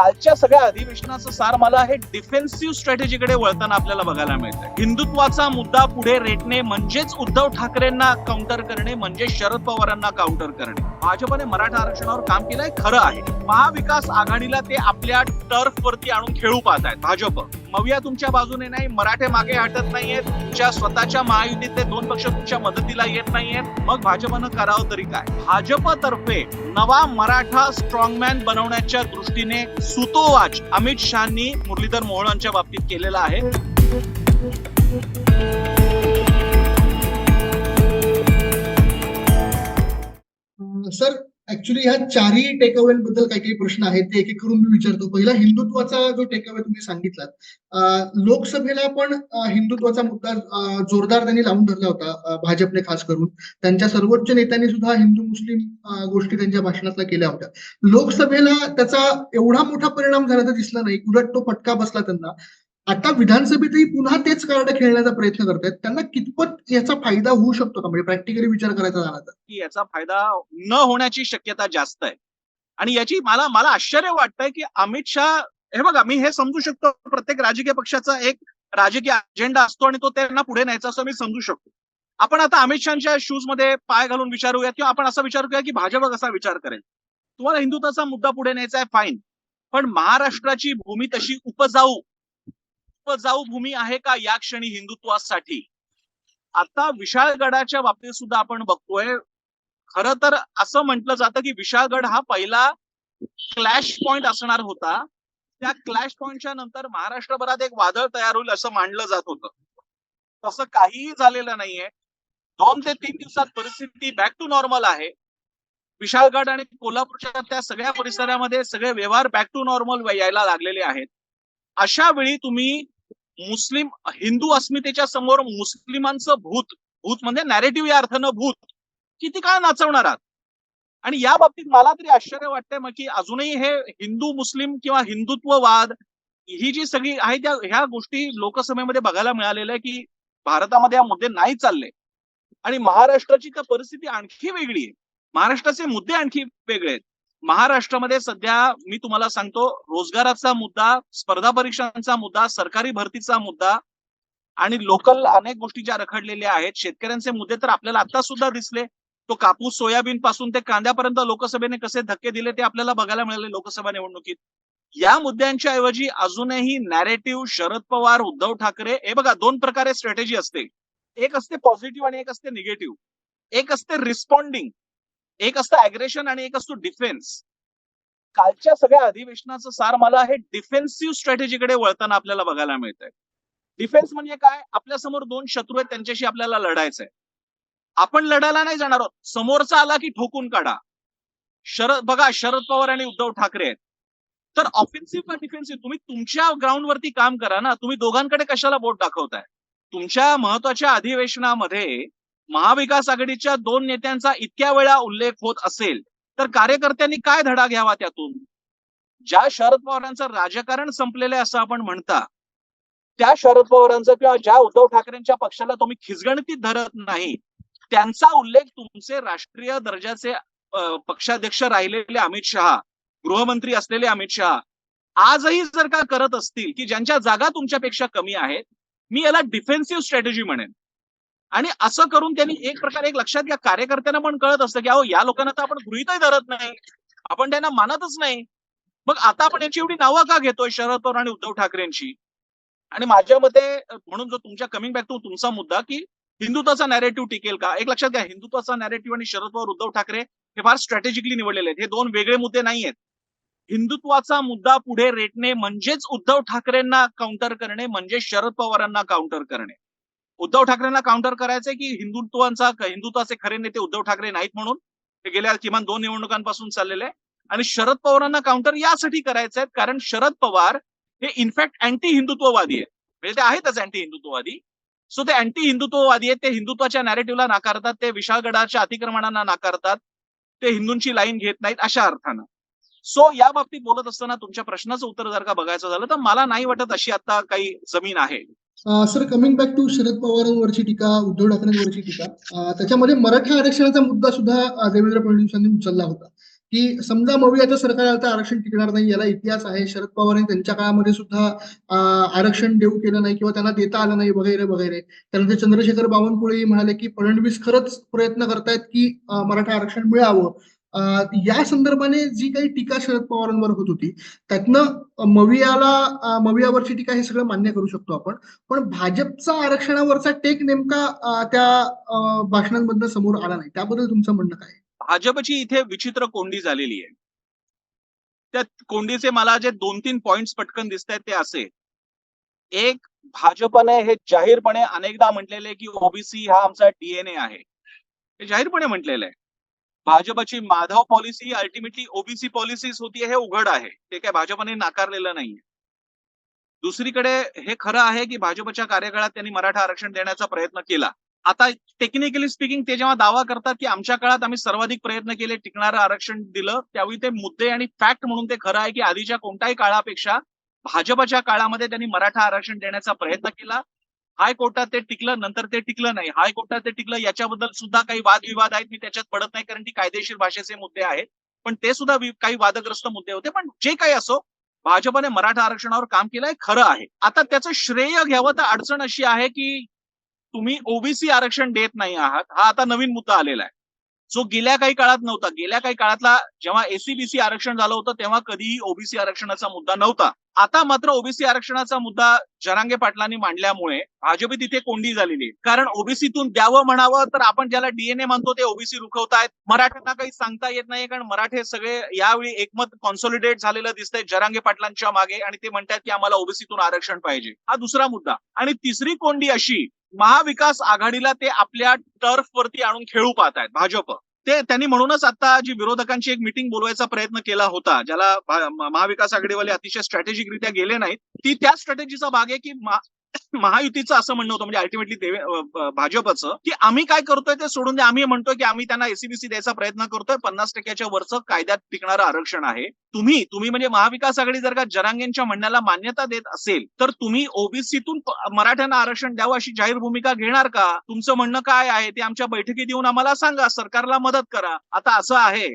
कालच्या सगळ्या अधिवेशनाचं सार मला हे डिफेन्सिव्ह स्ट्रॅटेजीकडे वळताना आपल्याला बघायला मिळतं हिंदुत्वाचा मुद्दा पुढे रेटणे म्हणजेच उद्धव ठाकरेंना काउंटर करणे म्हणजे शरद पवारांना काउंटर करणे. भाजपने मराठा आरक्षणावर काम केलंय खरं आहे. महाविकास आघाडीला ते आपल्या टर्फ वरती आणून खेळू पाहत आहेत भाजप. मविया तुमच्या बाजूने नाही मराठे मागे हटत नाहीयेत. तुमच्या स्वतःच्या महायुतीतले दोन पक्ष तुमच्या मदतीला येत नाहीयेत. मग भाजपनं करावं तरी काय? भाजपतर्फे नवा मराठा स्ट्रॉंगमॅन बनवण्याच्या दृष्टीने सुतोवाच अमित शहानी मुरलीधर मोहोळांच्या बाबतीत केलेला आहे. सर ऍक्च्युली ह्या चारही टेकअवेबद्दल काही काही प्रश्न आहेत ते एक एक करून मी विचारतो. पहिला हिंदुत्वाचा जो टेकअवे तुम्ही सांगितलात लोकसभेला पण हिंदुत्वाचा मुद्दा जोरदार त्यांनी लावून धरला होता भाजपने खास करून. त्यांच्या सर्वोच्च नेत्यांनी सुद्धा हिंदू मुस्लिम गोष्टी त्यांच्या भाषणातल्या केल्या होत्या. लोकसभेला त्याचा एवढा मोठा परिणाम झाला तर दिसला नाही. उलट तो फटका बसला त्यांना. आता विधानसभेतही पुन्हा तेच कार्ड खेळण्याचा प्रयत्न करतायत. त्यांना कितपत याचा फायदा होऊ शकतो का? म्हणजे प्रॅक्टिकली विचार करायचा झाला तर. की याचा फायदा न होण्याची शक्यता जास्त आहे. आणि याची मला मला आश्चर्य वाटतंय की अमित शहा हे बघा मी हे समजू शकतो. प्रत्येक राजकीय पक्षाचा एक राजकीय अजेंडा असतो आणि तो त्यांना पुढे न्यायचा असं मी समजू शकतो. आपण आता अमित शहाच्या शूजमध्ये पाय घालून विचारूया किंवा आपण असा विचार करूया की भाजप कसा विचार करेल? तुम्हाला हिंदुत्वाचा मुद्दा पुढे न्यायचा आहे फाईन पण महाराष्ट्राची भूमी तशी उपजाऊ जाऊ भूमी आहे का या क्षणी हिंदुत्वासाठी? आता विशाळगडाच्या बाबतीत सुद्धा आपण बघतोय. खरं तर असं म्हटलं जातं की विशाळगड हा पहिला क्लॅश पॉइंट असणार होता. त्या क्लॅश पॉइंटच्या नंतर महाराष्ट्रभरात एक वादळ तयार होईल असं मानलं जात होतं. तसं काहीही झालेलं नाहीये. दोन ते तीन दिवसात परिस्थिती बॅक टू नॉर्मल आहे. विशाळगड आणि कोल्हापूरच्या त्या सगळ्या परिसरामध्ये सगळे व्यवहार बॅक टू नॉर्मल यायला लागलेले आहेत. अशा वेळी तुम्ही मुस्लिम हिंदू अस्मितेच्या समोर मुस्लिमांचं भूत भूत म्हणजे नॅरेटिव्ह या अर्थानं भूत. किती काळ नाचवणार आहात? आणि या बाबतीत मला तरी आश्चर्य वाटतंय मग की अजूनही हे हिंदू मुस्लिम किंवा हिंदुत्ववाद ही जी सगळी आहे त्या ह्या गोष्टी लोकसभेमध्ये बघायला मिळालेल्या आहे की भारतामध्ये हा मुद्दे नाही चालले. आणि महाराष्ट्राची तर परिस्थिती आणखी वेगळी आहे. महाराष्ट्राचे मुद्दे आणखी वेगळे आहेत. महाराष्ट्रामध्ये सध्या मी तुम्हाला सांगतो रोजगाराचा मुद्दा स्पर्धा परीक्षांचा मुद्दा सरकारी भरतीचा मुद्दा आणि लोकल अनेक गोष्टी ज्या रखडलेल्या आहेत शेतकऱ्यांचे मुद्दे तर आपल्याला आता सुद्धा दिसले. तो कापूस सोयाबीन पासून ते कांद्यापर्यंत लोकसभेने कसे धक्के दिले ते आपल्याला बघायला मिळाले लोकसभा निवडणुकीत. या मुद्द्यांच्या ऐवजी अजूनही नॅरेटिव्ह शरद पवार उद्धव ठाकरे हे बघा दोन प्रकारे स्ट्रॅटेजी असते. एक असते पॉझिटिव्ह आणि एक असते निगेटिव्ह एक असते रिस्पॉन्डिंग एक असतं अग्रेशन आणि एक असतो डिफेन्स कालच्या सगळ्या अधिवेशनाचं सार मला हे डिफेन्सिव्ह स्ट्रॅटेजीकडे वळताना आपल्याला बघायला मिळतंय. डिफेन्स म्हणजे काय? आपल्यासमोर दोन शत्रू आहेत त्यांच्याशी आपल्याला लढायचंय. आपण लढायला नाही जाणार आहोत. समोरचा आला की ठोकून काढा. शरद बघा शरद पवार आणि उद्धव ठाकरे आहेत. तर ऑफेन्सिव्ह का डिफेन्सिव्ह तुम्ही तुमच्या ग्राउंडवरती काम करा ना. तुम्ही दोघांकडे कशाला बोट दाखवताय? तुमच्या महत्त्वाच्या अधिवेशनामध्ये महाविकास आघाडीच्या दोन नेत्यांचा इतक्या वेळा उल्लेख होत असेल तर कार्यकर्त्यांनी काय धडा घ्यावा त्यातून? ज्या शरद पवारांचं राजकारण संपलेलं आहे असं आपण म्हणता त्या शरद पवारांचं किंवा ज्या उद्धव ठाकरेंच्या पक्षाला तुम्ही खिचगणतीत धरत नाही त्यांचा उल्लेख तुमचे राष्ट्रीय दर्जाचे पक्षाध्यक्ष राहिलेले अमित शहा गृहमंत्री असलेले अमित शहा आजही जर का करत असतील की ज्यांच्या जागा तुमच्यापेक्षा कमी आहेत मी याला डिफेन्सिव्ह स्ट्रॅटेजी म्हणेन. आणि असं करून त्यांनी एक प्रकारे एक लक्षात घ्या कार्यकर्त्यांना पण कळत असतं की अहो या लोकांना तर आपण गृहितही धरत नाही. आपण त्यांना मानतच नाही. मग आता आपण याची एवढी नावं का घेतोय शरद पवार आणि उद्धव ठाकरेंची? आणि माझ्या मते म्हणून जो तुमच्या कमिंग बॅक टू तुमचा मुद्दा की हिंदुत्वाचा नॅरेटिव्ह टिकेल का? एक लक्षात घ्या हिंदुत्वाचा नॅरेटिव्ह आणि शरद पवार उद्धव ठाकरे हे फार स्ट्रॅटेजिकली निवडलेले आहेत. हे दोन वेगळे मुद्दे नाही आहेत हिंदुत्वाचा मुद्दा पुढे रेटणे म्हणजेच उद्धव ठाकरेंना काउंटर करणे म्हणजे शरद पवारांना काउंटर करणे. उद्धव ठाकरेंना काउंटर करायचंय की हिंदुत्वांचा हिंदुत्वाचे खरे नेते उद्धव ठाकरे नाहीत म्हणून. ते गेल्या किमान दोन निवडणुकांपासून चाललेले आणि शरद पवारांना काउंटर यासाठी करायचं आहे कारण शरद पवार हे इनफॅक्ट अँटी हिंदुत्ववादी आहेत. म्हणजे ते आहेतच अँटी हिंदुत्ववादी सो ते अँटी हिंदुत्ववादी आहेत ते हिंदुत्वाच्या नॅरेटिव्हला नाकारतात ते विशाळगडाच्या अतिक्रमणांना नाकारतात ते हिंदूंची लाईन घेत नाहीत अशा अर्थानं. सो या बाबतीत बोलत असताना तुमच्या प्रश्नाचं उत्तर जर का बघायचं झालं तर मला नाही वाटत अशी आता काही जमीन आहे. Sir coming back to Sharad पवारांवरची टीका उद्धव ठाकरेंवरची टीका त्याच्यामध्ये मराठा आरक्षणाचा मुद्दा सुद्धा देवेंद्र फडणवीसांनी उचलला होता. की समजा मवियाचं सरकार आता आरक्षण टिकणार नाही याला इतिहास आहे शरद पवारांनी त्यांच्या काळामध्ये सुद्धा आरक्षण देऊ केलं नाही किंवा त्यांना देता आलं नाही वगैरे वगैरे. त्यानंतर चंद्रशेखर बावनकुळेही म्हणाले की फडणवीस खरंच प्रयत्न करतायत की मराठा आरक्षण मिळावं. या संदर्भाने जी काही टीका शरद पवारांवर होत होती त्यातनं मवियाला मवियावरची टीका हे सगळं मान्य करू शकतो आपण. पण भाजपचा आरक्षणावरचा टेक नेमका त्या भाषणांमधनं समोर आला नाही. त्याबद्दल तुमचं म्हणणं काय भाजपची इथे विचित्र कोंडी झालेली आहे. त्या कोंडीचे मला जे दोन तीन पॉइंट पटकन दिसत आहेत ते असे. एक भाजपने हे जाहीरपणे अनेकदा म्हटलेले की ओबीसी हा आमचा डीएनए आहे. हे जाहीरपणे म्हटलेलं आहे. भाजपची Madhav policy ultimately OBC policies होती हे उघड आहे. ते काय भाजपने नाकारलेलं नाहीये. दुसरीकडे हे खरं आहे की भाजपच्या कार्यकाळात त्यांनी मराठा आरक्षण देण्याचा प्रयत्न केला. आता टेक्निकली स्पीकिंग ते जेव्हा दावा करतात की आमच्या काळात आम्ही सर्वाधिक प्रयत्न केले टिकणारं आरक्षण दिलं त्यावेळी ते मुद्दे आणि फॅक्ट म्हणून ते खरं आहे की आधीच्या कोणत्याही काळापेक्षा भाजपच्या काळामध्ये त्यांनी मराठा आरक्षण देण्याचा प्रयत्न केला. हायकोर्टात ते टिकलं नंतर ते टिकलं नाही. हायकोर्टात ते टिकलं याच्याबद्दल सुद्धा काही वादविवाद आहेत. मी त्याच्यात पडत नाही कारण ती कायदेशीर भाषेचे मुद्दे आहेत. पण ते सुद्धा काही वादग्रस्त मुद्दे होते. पण जे काही असो भाजपने मराठा आरक्षणावर काम केलंय खरं आहे. आता त्याचं श्रेय घ्यावं तर अडचण अशी आहे की तुम्ही ओबीसी आरक्षण देत नाही आहात. हा आता नवीन मुद्दा आलेला आहे. जो गेल्या काही काळात नव्हता गेल्या काही काळातला जेव्हा एसीबीसी आरक्षण झालं होतं तेव्हा कधीही ओबीसी आरक्षणाचा मुद्दा नव्हता. आता मात्र ओबीसी आरक्षणाचा मुद्दा जरांगे पाटलांनी मांडल्यामुळे भाजप तिथे कोंडी झालेली आहे. कारण ओबीसीतून द्यावं म्हणावं तर आपण ज्याला डीएनए म्हणतो ते ओबीसी रुखवतायत. मराठ्यांना काही सांगता येत नाही कारण मराठे सगळे यावेळी एकमत कॉन्सॉलिडेट झालेलं दिसतंय जरांगे पाटलांच्या मागे आणि ते म्हणतात की आम्हाला ओबीसीतून आरक्षण पाहिजे. हा दुसरा मुद्दा. आणि तिसरी कोंडी अशी महाविकास आघाडीला ते आपल्या टर्फ वरती आणून खेळू पाहतायत भाजप. ते त्यांनी म्हणूनच आता जी विरोधकांची एक मिटिंग बोलवायचा प्रयत्न केला होता ज्याला महाविकास आघाडीवाले अतिशय स्ट्रॅटेजिकरित्या गेले नाहीत ती त्या स्ट्रॅटेजीचा भाग आहे की महायुतीचं असं म्हणणं होतं म्हणजे अल्टिमेटली भाजपचं की आम्ही काय करतोय ते सोडून द्या. आम्ही म्हणतोय की आम्ही त्यांना एसीबीसी द्यायचा प्रयत्न करतोय. पन्नास टक्क्याच्या वरचं कायद्यात टिकणारं आरक्षण आहे. तुम्ही तुम्ही म्हणजे महाविकास आघाडी जर का जरांगेंच्या म्हणण्याला मान्यता देत असेल तर तुम्ही ओबीसीतून मराठ्यांना आरक्षण द्यावं अशी जाहीर भूमिका घेणार का? तुमचं म्हणणं काय आहे? ते आमच्या बैठकीत येऊन आम्हाला सांगा. सरकारला मदत करा. आता असं आहे.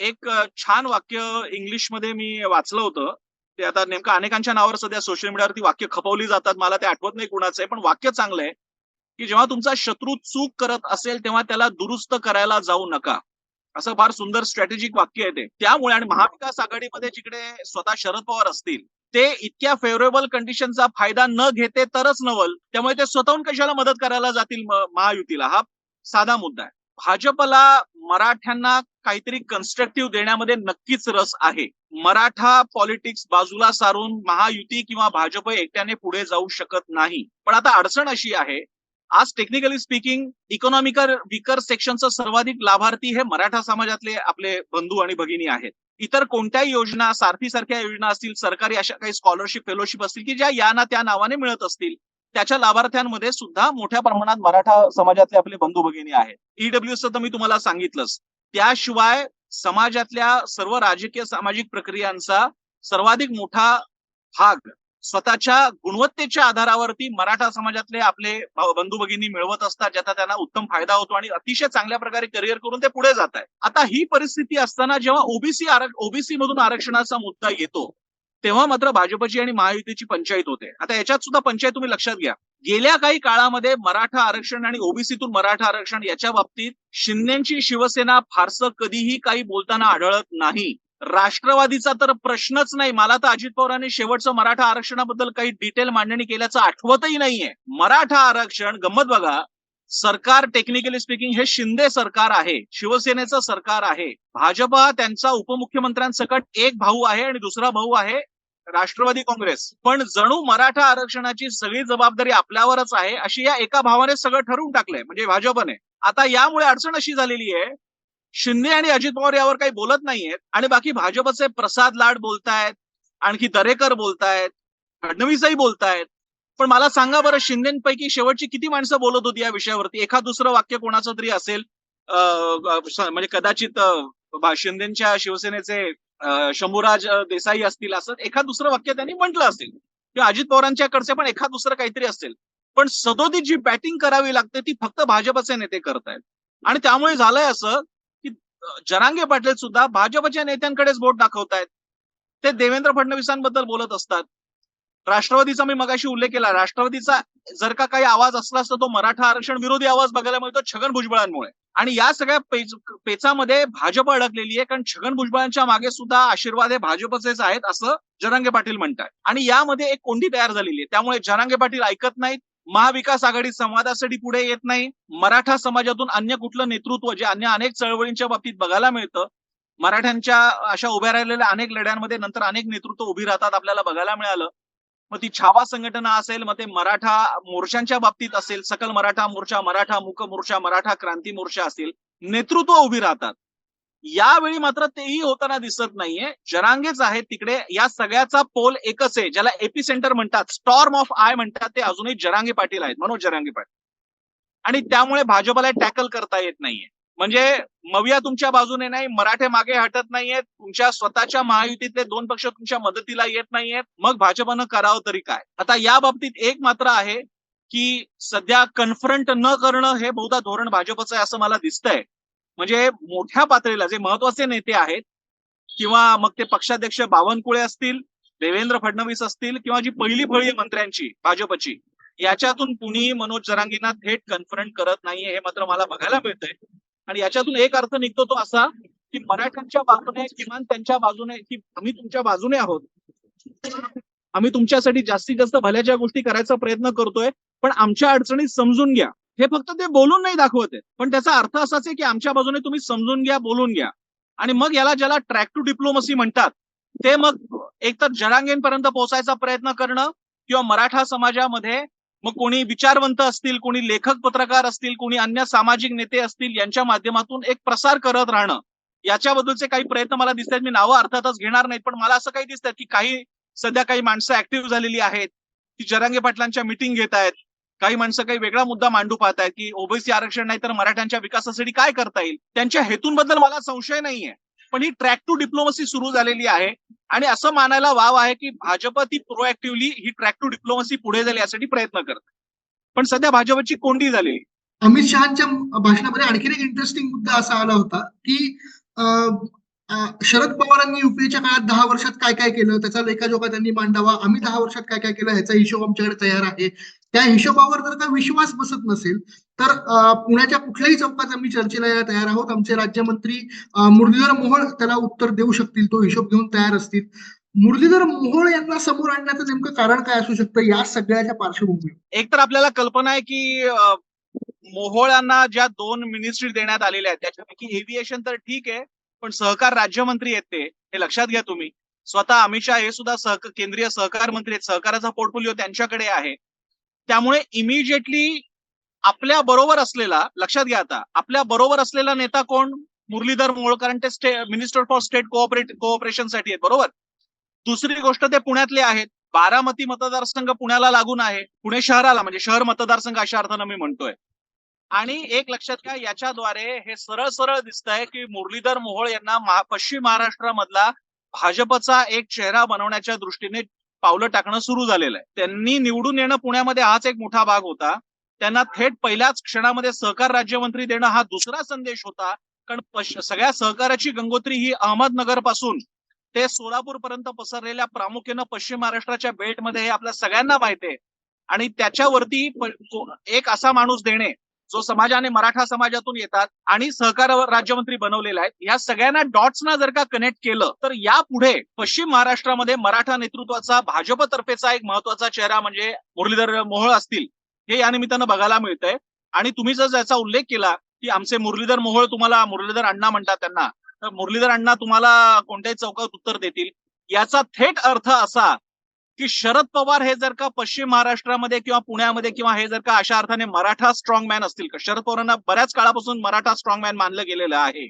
एक छान वाक्य इंग्लिशमध्ये मी वाचलं होतं. ते आता नेमकं अनेकांच्या नावावर सध्या सोशल मीडियावरती वाक्य खपवली जातात. मला ते आठवत नाही कुणाचं आहे पण वाक्य चांगलं आहे की जेव्हा तुमचा शत्रू चूक करत असेल तेव्हा त्याला दुरुस्त करायला जाऊ नका. असं फार सुंदर स्ट्रॅटेजिक वाक्य आहे ते. त्यामुळे आणि महाविकास आघाडीमध्ये जिकडे स्वतः शरद पवार असतील ते इतक्या फेवरेबल कंडिशनचा फायदा न घेते तरच नवल. त्यामुळे ते स्वतःहून कशाला मदत करायला जातील महायुतीला? हा साधा मुद्दा आहे. भाजपला मराठ्यांना काहीतरी कन्स्ट्रक्टिव्ह देण्यामध्ये नक्कीच रस आहे. मराठा पॉलिटिक्स बाजूला सारून महायुती किंवा भाजप एकट्याने पुढे जाऊ शकत नाही. पण आता अडचण अशी आहे आज टेक्निकली स्पीकिंग इकॉनॉमिकल विकर सेक्शनचा सर्वाधिक लाभार्थी हे मराठा समाजातले आपले बंधू आणि भगिनी आहेत. इतर कोणत्याही योजना सारथी सारख्या योजना असतील सरकारी अशा काही स्कॉलरशिप फेलोशिप असतील की ज्या या ना त्या नावाने मिळत असतील त्याच्या लाभार्थ्यांमध्ये सुद्धा मोठ्या प्रमाणात मराठा समाजातले आपले बंधू भगिनी आहेत. ईडब्ल्यूएस तर मी तुम्हाला सांगितलंच. त्याशिवाय समाजातल्या सर्व राजकीय सामाजिक प्रक्रियांचा सर्वाधिक मोठा भाग स्वतःच्या गुणवत्तेच्या आधारावरती मराठा समाजातले आपले बंधू भगिनी मिळवत असतात ज्याचा त्यांना उत्तम फायदा होतो आणि अतिशय चांगल्या प्रकारे करिअर करून ते पुढे जात आहे आता ही परिस्थिती असताना जेव्हा ओबीसी ओबीसी मधून आरक्षणाचा मुद्दा येतो तेव्हा मात्र भाजपची आणि महायुतीची पंचायत होते. आता याच्यात सुद्धा पंचायत तुम्ही लक्षात घ्या. गेल्या काही काळामध्ये मराठा आरक्षण आणि ओबीसीतून मराठा आरक्षण याच्या बाबतीत शिंदेची शिवसेना फारसं कधीही काही बोलताना आढळत नाही. राष्ट्रवादीचा तर प्रश्नच नाही. मला तर अजित पवारांनी शेवटचं मराठा आरक्षणाबद्दल काही डिटेल मांडणी केल्याचं आठवतही नाहीये. मराठा आरक्षण गंमत बघा सरकार टेक्निकली स्पीकिंग हे शिंदे सरकार आहे शिवसेनेचं सरकार आहे. भाजप त्यांचा उपमुख्यमंत्र्यांसकट एक भाऊ आहे आणि दुसरा भाऊ आहे राष्ट्रवादी काँग्रेस. पण जणू मराठा आरक्षणाची सगळी जबाबदारी आपल्यावरच आहे अशी या एका भावाने सगळं ठरवून टाकलंय म्हणजे भाजपने. आता यामुळे अडचण अशी झालेली आहे शिंदे आणि अजित पवार यावर काही बोलत नाहीयेत आणि बाकी भाजपचे प्रसाद लाड बोलतायत आणखी दरेकर बोलतायत फडणवीसही बोलतायत. पण मला सांगा बरं शिंदेपैकी शेवटची किती माणसं बोलत होती या विषयावरती? एखाद दुसरं वाक्य कोणाचं तरी असेल? म्हणजे कदाचित शिंदेच्या शिवसेनेचे शंभूराज देसाई असतील असं एखाद दुसरं वाक्य त्यांनी म्हटलं असेल. किंवा अजित पवारांच्याकडचे पण एखाद दुसरं काहीतरी असेल. पण सदोदित जी बॅटिंग करावी लागते ती फक्त भाजपचे नेते करतायत. आणि त्यामुळे झालंय असं की जरांगे पाटील सुद्धा भाजपच्या नेत्यांकडेच बोट दाखवतायत. ते देवेंद्र फडणवीसांबद्दल बोलत असतात. राष्ट्रवादीचा मी मगाशी उल्लेख केला. राष्ट्रवादीचा जर का काही आवाज असला असता तो मराठा आरक्षण विरोधी आवाज बघायला मिळतो छगन भुजबळांमुळे. आणि या सगळ्या पेच पेचामध्ये भाजप अडकलेली आहे. कारण छगन भुजबळांच्या मागे सुद्धा आशीर्वाद हे भाजपचेच आहेत असं जरांगे पाटील म्हणतात आणि यामध्ये एक कोंडी तयार झालेली आहे. त्यामुळे जरांगे पाटील ऐकत नाहीत. महाविकास आघाडी संवादासाठी पुढे येत नाही. मराठा समाजातून अन्य कुठलं नेतृत्व जे अन्य अनेक चळवळींच्या बाबतीत बघायला मिळतं मराठ्यांच्या अशा उभ्या राहिलेल्या अनेक लढ्यांमध्ये नंतर अनेक नेतृत्व उभी राहतात आपल्याला बघायला मिळालं. मग ती छावा संघटना असेल मग ते मराठा मोर्चांच्या बाबतीत असेल सकल मराठा मोर्चा मराठा मुक मोर्चा मराठा क्रांती मोर्चा असेल नेतृत्व उभी राहतात. यावेळी मात्र तेही होताना दिसत नाहीये. जनांगेच आहेत तिकडे. या सगळ्याचा पोल एकच आहे ज्याला एपी सेंटर म्हणतात. स्टॉर्म ऑफ आय म्हणतात ते. अजूनही जरांगे पाटील आहेत. मनोज जरांगे पाटील. आणि त्यामुळे भाजपाला टॅकल करता येत नाहीये. म्हणजे मविया तुमच्या बाजूने नाही मराठे मागे हटत नाहीयेत तुमच्या स्वतःच्या महायुतीतले दोन पक्ष तुमच्या मदतीला येत नाहीयेत मग भाजपनं करावं तरी काय? आता या बाबतीत एक मात्र आहे की सध्या कन्फ्रंट न करणं हे बहुधा धोरण भाजपचं आहे असं मला दिसतंय. म्हणजे मोठ्या पातळीला जे महत्त्वाचे नेते आहेत किंवा मग ते पक्षाध्यक्ष बावनकुळे असतील देवेंद्र फडणवीस असतील किंवा जी पहिली फळी मंत्र्यांची भाजपची याच्यातून कुणीही मनोज जरांगींना थेट कन्फ्रंट करत नाहीये हे मात्र मला बघायला मिळतंय. आणि याच्यातून एक अर्थ निघतो तो असा की मराठ्यांच्या बाजूने किमान त्यांच्या बाजूने की आम्ही तुमच्या बाजूने आहोत. आम्ही तुमच्यासाठी जास्तीत जास्त भल्याच्या गोष्टी करायचा प्रयत्न करतोय पण आमच्या अडचणी समजून घ्या. हे फक्त ते बोलून नाही दाखवत आहेत. पण त्याचा अर्थ असाच आहे की आमच्या बाजूने तुम्ही समजून घ्या बोलून घ्या. आणि मग याला ज्याला ट्रॅक टू डिप्लोमसी म्हणतात ते मग एकतर जनांगेंपर्यंत पोहोचायचा प्रयत्न करणं किंवा मराठा समाजामध्ये मग कोणी विचारवंत असतील कोणी लेखक पत्रकार असतील कोणी अन्य सामाजिक नेते असतील यांच्या माध्यमातून एक प्रसार करत राहणं. याच्याबद्दलचे काही प्रयत्न मला दिसतात मी नावं अर्थातच घेणार नाहीत पण मला असं काही दिसतात की काही सध्या काही माणसं ऍक्टिव्ह झालेली आहेत की जरांगे पाटलांच्या मिटिंग घेत आहेत. काही माणसं काही वेगळा मुद्दा मांडू पाहत आहेत की ओबीसी आरक्षण नाही तर मराठ्यांच्या विकासासाठी काय करता येईल? त्यांच्या हेतूंबद्दल मला संशय नाहीये. पण ही ट्रॅक टू डिप्लोमसी सुरू झालेली आहे. आणि असं मानायला वाव आहे की भाजप ती प्रोएक्टिव्हली ही ट्रॅक टू डिप्लोमसी पुढे जाईल यासाठी प्रयत्न करते पण सध्या भाजपची कोंडी झालेली. अमित शहाच्या भाषणामध्ये आणखीन एक इंटरेस्टिंग मुद्दा असा आला होता की शरद पवारांनी युपीएच्या काळात दहा वर्षात काय काय केलं? त्याचा लेखाजोखा त्यांनी मांडावा. आम्ही दहा वर्षात काय काय केलं? ह्याचा हिशोब आमच्याकडे तयार आहे. त्या हिशोबावर जर का विश्वास बसत नसेल तर पुण्याच्या कुठल्याही चौकात आम्ही चर्चेला यायला तयार आहोत. आमचे राज्यमंत्री मुरलीधर मोहोळ त्याला उत्तर देऊ शकतील तो हिशोब घेऊन तयार असतील. मुरलीधर मोहोळ यांना समोर आणण्याचं नेमकं कारण काय असू शकतं या सगळ्याच्या पार्श्वभूमीवर? एक तर आपल्याला कल्पना आहे की मोहोळांना ज्या दोन मिनिस्ट्री देण्यात आलेल्या आहेत त्याच्यापैकी एव्हिएशन तर ठीक आहे पण सहकार राज्यमंत्री आहेत ते हे लक्षात घ्या तुम्ही. स्वतः अमित शहा हे सुद्धा सह केंद्रीय सहकार मंत्री आहेत सहकाराचा पोर्टफोलिओ त्यांच्याकडे आहे. त्यामुळे इमिजिएटली आपल्या बरोबर असलेला लक्षात घ्या आता आपल्या बरोबर असलेला नेता कोण? मुरलीधर मोहोळ कारण ते stay minister for state cooperate कोऑपरेशनसाठी आहेत बरोबर? दुसरी गोष्ट ते पुण्यातले आहेत. बारामती मतदारसंघ पुण्याला लागून आहे. पुणे शहराला म्हणजे शहर मतदारसंघ अशा अर्थानं मी म्हणतोय. आणि एक लक्षात घ्या याच्याद्वारे हे सरळ सरळ दिसत आहे की मुरलीधर मोहोळ यांना पश्चिम महाराष्ट्रामधला भाजपचा एक चेहरा बनवण्याच्या दृष्टीने पावलं टाकणं सुरू झालेलं आहे. त्यांनी निवडून येणं पुण्यामध्ये हाच एक मोठा भाग होता. त्यांना थेट पहिल्याच क्षणामध्ये सहकार राज्यमंत्री देणं हा दुसरा संदेश होता. कारण सगळ्या सहकाराची गंगोत्री ही अहमदनगरपासून ते सोलापूर पर्यंत पसरलेल्या प्रामुख्यानं पश्चिम महाराष्ट्राच्या बेल्टमध्ये हे आपल्या सगळ्यांना माहिती आहे. आणि त्याच्यावरती एक असा माणूस देणे जो समाजाने मराठा समाजातून येतात आणि सहकार राज्यमंत्री बनवलेला आहे या सगळ्यांना डॉट्सना जर का कनेक्ट केलं तर यापुढे पश्चिम महाराष्ट्रामध्ये मराठा नेतृत्वाचा भाजपतर्फेचा एक महत्त्वाचा चेहरा म्हणजे मुरलीधर मोहोळ असतील हे या निमित्तानं बघायला मिळतंय. आणि तुम्ही जर याचा उल्लेख केला की आमचे मुरलीधर मोहोळ तुम्हाला मुरलीधर अण्णा म्हणतात त्यांना तर मुरलीधर अण्णा तुम्हाला कोणत्याही चौकात उत्तर देतील. याचा थेट अर्थ असा की शरद पवार हे जर का पश्चिम महाराष्ट्रामध्ये किंवा पुण्यामध्ये किंवा हे जर का अशा अर्थाने मराठा स्ट्रॉंग मॅन असतील का? शरद पवारांना बऱ्याच काळापासून मराठा स्ट्रॉंग मॅन मानलं गेलेलं आहे.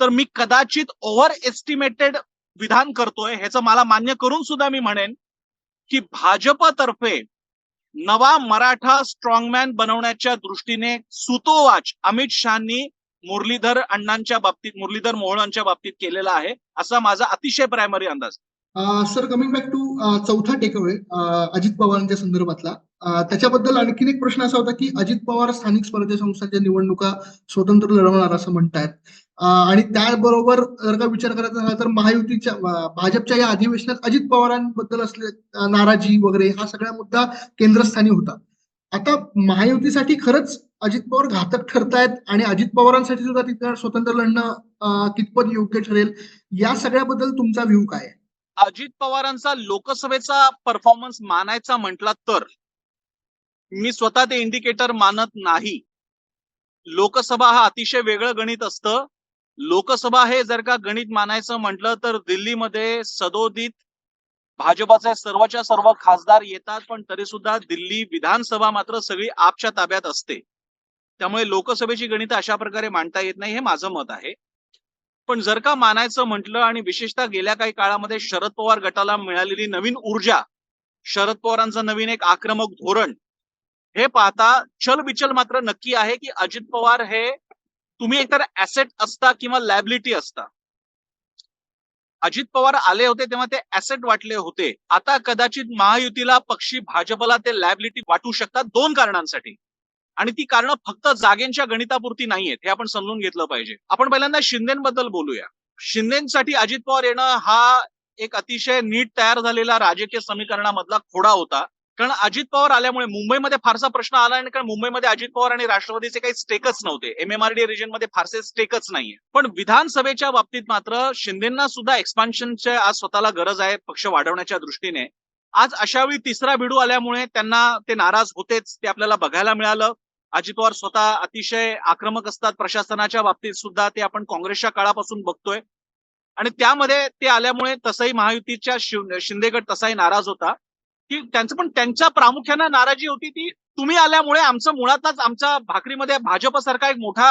तर मी कदाचित ओव्हर एस्टिमेटेड विधान करतोय ह्याचं मला मान्य करून सुद्धा मी म्हणेन की भाजपतर्फे नवा मराठा स्ट्रॉंगमॅन बनवण्याच्या दृष्टीने सुतोवाच अमित शहानी मुरलीधर अण्णांच्या बाबतीत मुरलीधर मोहळांच्या बाबतीत केलेला आहे असा माझा अतिशय प्रायमरी अंदाज. सर कमिंग बॅक टू चौथा टेकअवे अजित पवारांच्या संदर्भातला. त्याच्याबद्दल आणखीन एक प्रश्न असा होता की अजित पवार स्थानिक स्पर्धा संस्थांच्या निवडणुका स्वतंत्र लढवणार असं म्हणतायत. आणि त्याबरोबर जर का विचार करायचा झाला तर महायुतीच्या भाजपच्या या अधिवेशनात अजित पवारांबद्दल असले नाराजी वगैरे हा सगळा मुद्दा केंद्रस्थानी होता. आता महायुतीसाठी खरंच अजित पवार घातक ठरतायत आणि अजित पवारांसाठी सुद्धा तिथं स्वतंत्र लढणं कितपत योग्य ठरेल या सगळ्याबद्दल तुमचा व्ह्यू काय आहे? अजित पवारांचा लोकसभेचा परफॉर्मन्स मानायचा म्हटला तर? मी स्वतः ते इंडिकेटर मानत नाही. लोकसभा हा अतिशय वेगळं गणित असतं. लोकसभा हे जर का गणित मानायचं म्हटलं तर दिल्लीमध्ये सदोदित भाजपाचे सर्वच्या सर्व खासदार येतात पण तरी सुद्धा दिल्ली विधानसभा मात्र सगळी आपच्या ताब्यात असते. त्यामुळे लोकसभेची गणित अशा प्रकारे मांडता येत नाही हे माझं मत आहे. पण जर का मानायचं म्हटलं आणि विशेषतः गेल्या काही काळामध्ये शरद पवार गटाला मिळालेली नवीन ऊर्जा शरद पवारांचं नवीन एक आक्रमक धोरण हे पाहता चलबिचल मात्र नक्की आहे की अजित पवार हे तुम्ही एकतर ऍसेट असता किंवा लॅबिलिटी असता. अजित पवार आले होते तेव्हा ते ऍसेट वाटले होते. आता कदाचित महायुतीला पक्षी भाजपला ते लॅबिलिटी वाटू शकतात दोन कारणांसाठी. आणि ती कारणं फक्त जागेंच्या गणितापुरती नाहीयेत हे आपण समजून घेतलं पाहिजे. आपण पहिल्यांदा शिंदेबद्दल बोलूया. शिंदेसाठी अजित पवार येणं हा एक अतिशय नीट तयार झालेला राजकीय समीकरणामधला खोडा होता. कारण अजित पवार आल्यामुळे मुंबईमध्ये फारसा प्रश्न आला नाही कारण मुंबईमध्ये अजित पवार आणि राष्ट्रवादीचे काही स्टेकच नव्हते. एमएमआरडी रिजनमध्ये फारसे स्टेकच नाहीये. पण विधानसभेच्या बाबतीत मात्र शिंदेना सुद्धा एक्सपान्शनच्या आज स्वतःला गरज आहे पक्ष वाढवण्याच्या दृष्टीने. आज अशावेळी तिसरा भिडू आल्यामुळे त्यांना ते नाराज होतेच ते आपल्याला बघायला मिळालं. अजित पवार स्वतः अतिशय आक्रमक असतात. प्रशासनाच्या बाबतीत सुद्धा ते आपण काँग्रेसच्या काळापासून बघतोय. आणि त्यामध्ये ते आल्यामुळे तसंही महायुतीच्या शिंदेगड तसाही नाराज होता. की त्यांचं पण त्यांच्या प्रामुख्यानं नाराजी होती ती तुम्ही आल्यामुळे आमचं मुळातच आमच्या भाकरीमध्ये भाजपसारखा एक मोठा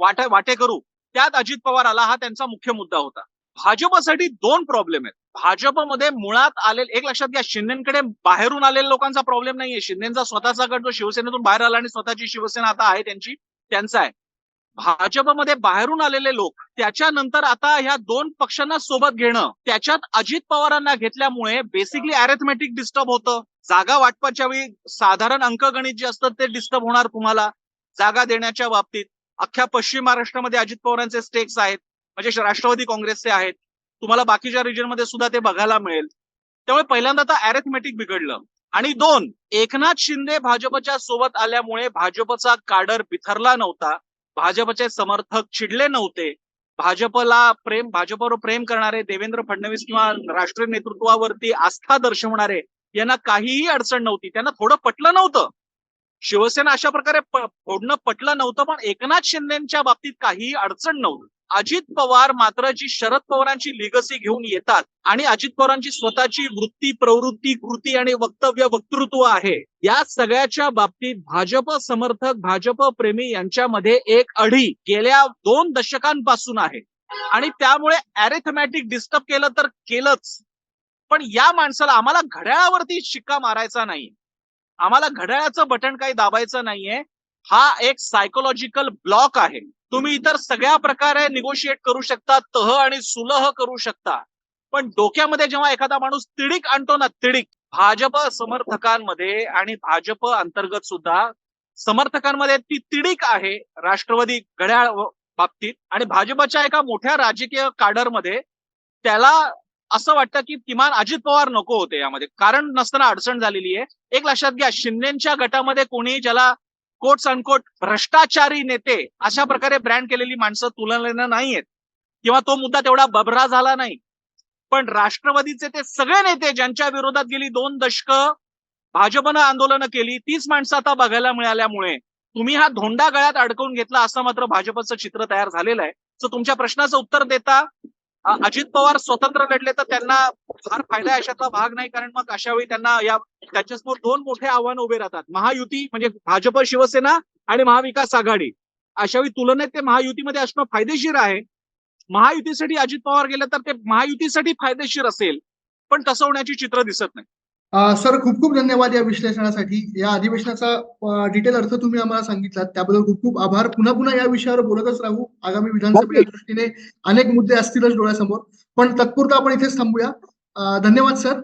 वाटे वाटे करू त्यात अजित पवार आला हा त्यांचा मुख्य मुद्दा होता. भाजपसाठी दोन प्रॉब्लेम आहेत. भाजपमध्ये मुळात आलेले एक लक्षात घ्या शिंदेकडे बाहेरून आलेल्या लोकांचा प्रॉब्लेम नाहीये. शिंदेचा स्वतःचा गट जो शिवसेनेतून बाहेर आला आणि स्वतःची शिवसेना आता आहे त्यांची त्यांचा आहे. भाजपमध्ये बाहेरून आलेले लोक त्याच्यानंतर आता ह्या दोन पक्षांना सोबत घेणं त्याच्यात अजित पवारांना घेतल्यामुळे बेसिकली अरेथमॅटिक डिस्टर्ब होतं. जागा वाटपाच्या वेळी साधारण अंकगणित जे असतं ते डिस्टर्ब होणार तुम्हाला. जागा देण्याच्या बाबतीत अख्ख्या पश्चिम महाराष्ट्रामध्ये अजित पवारांचे स्टेक्स आहेत. म्हणजे राष्ट्रवादी काँग्रेसचे आहेत. तुम्हाला बाकीच्या रिजनमध्ये सुद्धा ते बघायला मिळेल. त्यामुळे पहिल्यांदा तर अरेथमॅटिक बिघडलं. आणि दोन एकनाथ शिंदे भाजपच्या सोबत आल्यामुळे भाजपचा काडर बिथरला नव्हता. भाजपचे समर्थक चिडले नव्हते. भाजपला प्रेम भाजपवर प्रेम करणारे देवेंद्र फडणवीस किंवा राष्ट्रीय नेतृत्वावरती आस्था दर्शवणारे यांना काहीही अडचण नव्हती. त्यांना थोडं पटलं नव्हतं. शिवसेना अशा प्रकारे फोडणं पटलं नव्हतं पण एकनाथ शिंदेच्या बाबतीत काहीही अडचण नव्हती. अजित पवार मात्र जी शरद पवारांची लिगसी घेऊन येतात आणि अजित पवारांची स्वतःची वृत्ती प्रवृत्ती कृती आणि वक्तव्य वक्तृत्व आहे. या सगळ्याच्या बाबतीत भाजप समर्थक भाजप प्रेमी यांच्यामध्ये एक अढी गेल्या दोन दशकांपासून आहे. आणि त्यामुळे अरेथमॅटिक डिस्टर्ब केलं तर केलंच. पण या माणसाला आम्हाला घड्याळावरती शिक्का मारायचा नाही. आम्हाला घड्याळाचं बटन काही दाबायचं नाहीये. हा एक सायकोलॉजिकल ब्लॉक आहे. तुम्ही इतर सगळ्या प्रकारे निगोशिएट करू शकता तह आणि सुलह करू शकता. पण डोक्यामध्ये जेव्हा एखादा माणूस तिडीक आणतो ना तिडीक भाजप समर्थकांमध्ये आणि भाजप अंतर्गत सुद्धा समर्थकांमध्ये ती तिडीक आहे राष्ट्रवादी घड्याळ बाबतीत आणि भाजपच्या एका मोठ्या राजकीय काडरमध्ये त्याला असं वाटतं की किमान अजित पवार नको होते यामध्ये. कारण नसताना अडचण झालेली आहे. एक लक्षात घ्या शिंदेच्या गटामध्ये कोणी ज्याला कोट्स अनकोट भ्रष्टाचारी नेते अशा प्रकारे ब्रँड केलेली माणसं तुलनेनं नाहीयेत. किंवा तो मुद्दा तेवढा बबरा झाला नाही. पण राष्ट्रवादीचे ते सगळे नेते ज्यांच्या विरोधात गेली दोन दशक भाजपनं आंदोलनं केली तीच माणसं आता बघायला मिळाल्यामुळे तुम्ही हा धोंडा गळ्यात अडकवून घेतला असं मात्र भाजपचं चित्र तयार झालेलं आहे. सो तुमच्या प्रश्नाचं उत्तर देता अजित पवार स्वतंत्र लढले तर त्यांना फार फायदा अशातला भाग नाही. कारण मग अशा वेळी त्यांना या त्यांच्यासमोर दोन मोठे आव्हान उभे राहतात. महायुती म्हणजे भाजप शिवसेना आणि महाविकास आघाडी. अशा वेळी तुलनेत ते महायुतीमध्ये असणं फायदेशीर आहे. महायुतीसाठी अजित पवार गेले तर ते महायुतीसाठी फायदेशीर असेल. पण तसं होण्याची चित्र दिसत नाही. सर खूप खूप धन्यवाद या विश्लेषणासाठी. या अधिवेशनाचा डिटेल अर्थ तुम्ही आम्हाला सांगितलात. त्याबद्दल खूप खूप आभार. पुन्हा पुन्हा या विषयावर बोलतच राहू. आगामी विधानसभेच्या दृष्टीने अनेक मुद्दे असतीलच डोळ्यासमोर. पण तत्पुरता आपण इथेच थांबूया. धन्यवाद सर.